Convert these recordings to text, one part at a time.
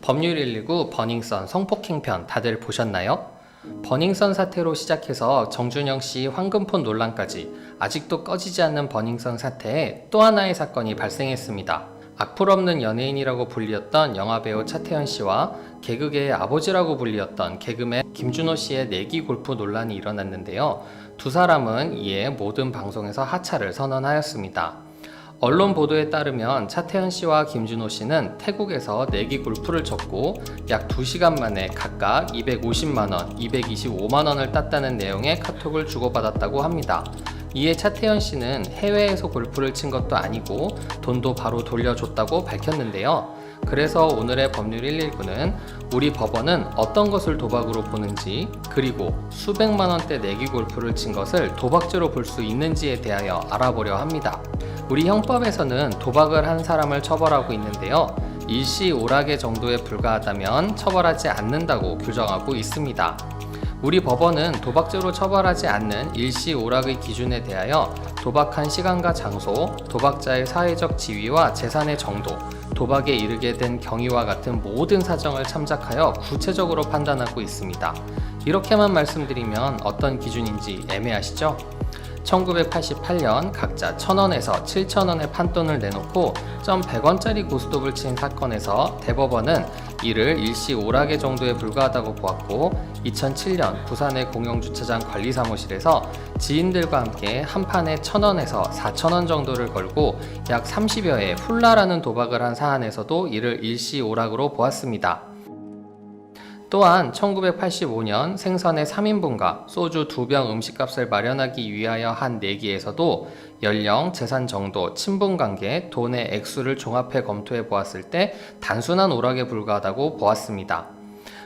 법률 119 버닝썬 성폭행 편 다들 보셨나요? 버닝썬 사태로 시작해서 정준영 씨 황금폰 논란까지 아직도 꺼지지 않는 버닝썬 사태에 또 하나의 사건이 발생했습니다. 악플 없는 연예인이라고 불리었던 영화배우 차태현 씨와 개그계의 아버지라고 불리었던 개그맨 김준호 씨의 내기 골프 논란이 일어났는데요. 두 사람은 이에 모든 방송에서 하차를 선언하였습니다. 언론 보도에 따르면 차태현 씨와 김준호 씨는 태국에서 내기 골프를 쳤고 약 2시간 만에 각각 250만 원, 225만 원을 땄다는 내용의 카톡을 주고받았다고 합니다. 이에 차태현 씨는 해외에서 골프를 친 것도 아니고 돈도 바로 돌려줬다고 밝혔는데요. 그래서 오늘의 법률 119는 우리 법원은 어떤 것을 도박으로 보는지 그리고 수백만 원대 내기 골프를 친 것을 도박죄로 볼 수 있는지에 대하여 알아보려 합니다. 우리 형법에서는 도박을 한 사람을 처벌하고 있는데요. 일시 오락의 정도에 불과하다면 처벌하지 않는다고 규정하고 있습니다. 우리 법원은 도박죄로 처벌하지 않는 일시 오락의 기준에 대하여 도박한 시간과 장소, 도박자의 사회적 지위와 재산의 정도, 도박에 이르게 된 경위와 같은 모든 사정을 참작하여 구체적으로 판단하고 있습니다. 이렇게만 말씀드리면 어떤 기준인지 애매하시죠? 1988년 각자 1000원에서 7000원의 판돈을 내놓고 1,100원짜리 고스톱을 친 사건에서 대법원은 이를 일시 오락의 정도에 불과하다고 보았고 2007년 부산의 공영주차장 관리사무실에서 지인들과 함께 한 판에 1000원에서 4000원 정도를 걸고 약 30여회 훌라라는 도박을 한 사안에서도 이를 일시 오락으로 보았습니다. 또한 1985년 생선의 3인분과 소주 2병 음식값을 마련하기 위하여 한 내기에서도 연령, 재산 정도, 친분 관계, 돈의 액수를 종합해 검토해 보았을 때 단순한 오락에 불과하다고 보았습니다.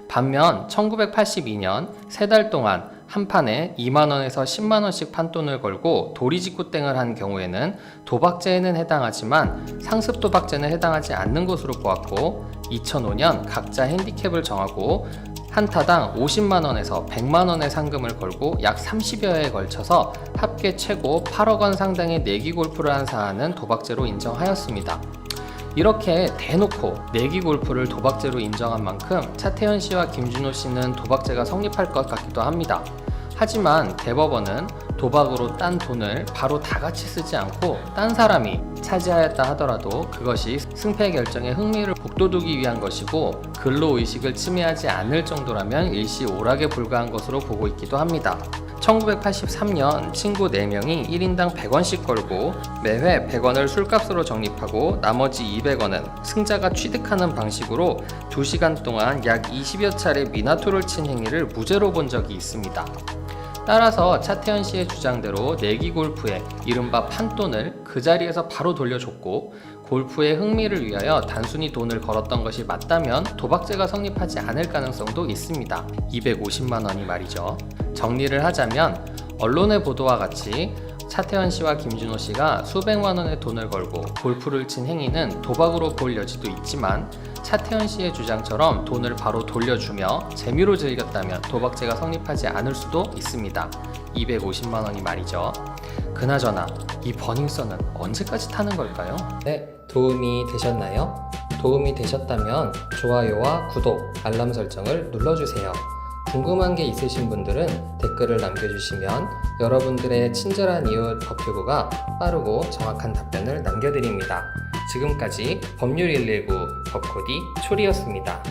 반면 1982년 세 달 동안 한 판에 2만원에서 10만원씩 판돈을 걸고 도리직구땡을 한 경우에는 도박죄에는 해당하지만 상습 도박죄는 해당하지 않는 것으로 보았고 2005년 각자 핸디캡을 정하고 한 타당 50만원에서 100만원의 상금을 걸고 약 30여 회에 걸쳐서 합계 최고 8억 원 상당의 내기 골프를 한 사안은 도박죄로 인정하였습니다. 이렇게 대놓고 내기 골프를 도박죄로 인정한 만큼 차태현 씨와 김준호 씨는 도박죄가 성립할 것 같기도 합니다. 하지만 대법원은 도박으로 딴 돈을 바로 다 같이 쓰지 않고 딴 사람이 차지하였다 하더라도 그것이 승패 결정에 흥미를 북돋우기 위한 것이고 근로 의식을 침해하지 않을 정도라면 일시 오락에 불과한 것으로 보고 있기도 합니다. 1983년 친구 4명이 1인당 100원씩 걸고 매회 100원을 술값으로 적립하고 나머지 200원은 승자가 취득하는 방식으로 2시간 동안 약 20여 차례 미나토를 친 행위를 무죄로 본 적이 있습니다. 따라서 차태현 씨의 주장대로 내기 골프에 이른바 판돈을 그 자리에서 바로 돌려줬고 골프의 흥미를 위하여 단순히 돈을 걸었던 것이 맞다면 도박죄가 성립하지 않을 가능성도 있습니다. 250만 원이 말이죠. 정리를 하자면 언론의 보도와 같이 차태현 씨와 김준호 씨가 수백만 원의 돈을 걸고 골프를 친 행위는 도박으로 볼 여지도 있지만 차태현 씨의 주장처럼 돈을 바로 돌려주며 재미로 즐겼다면 도박죄가 성립하지 않을 수도 있습니다. 250만 원이 말이죠. 그나저나 이 버닝썬은 언제까지 타는 걸까요? 네, 도움이 되셨나요? 도움이 되셨다면 좋아요와 구독, 알람 설정을 눌러주세요. 궁금한 게 있으신 분들은 댓글을 남겨주시면 여러분들의 친절한 이웃 법규부가 빠르고 정확한 답변을 남겨드립니다. 지금까지 법률 119 법코디 초리였습니다.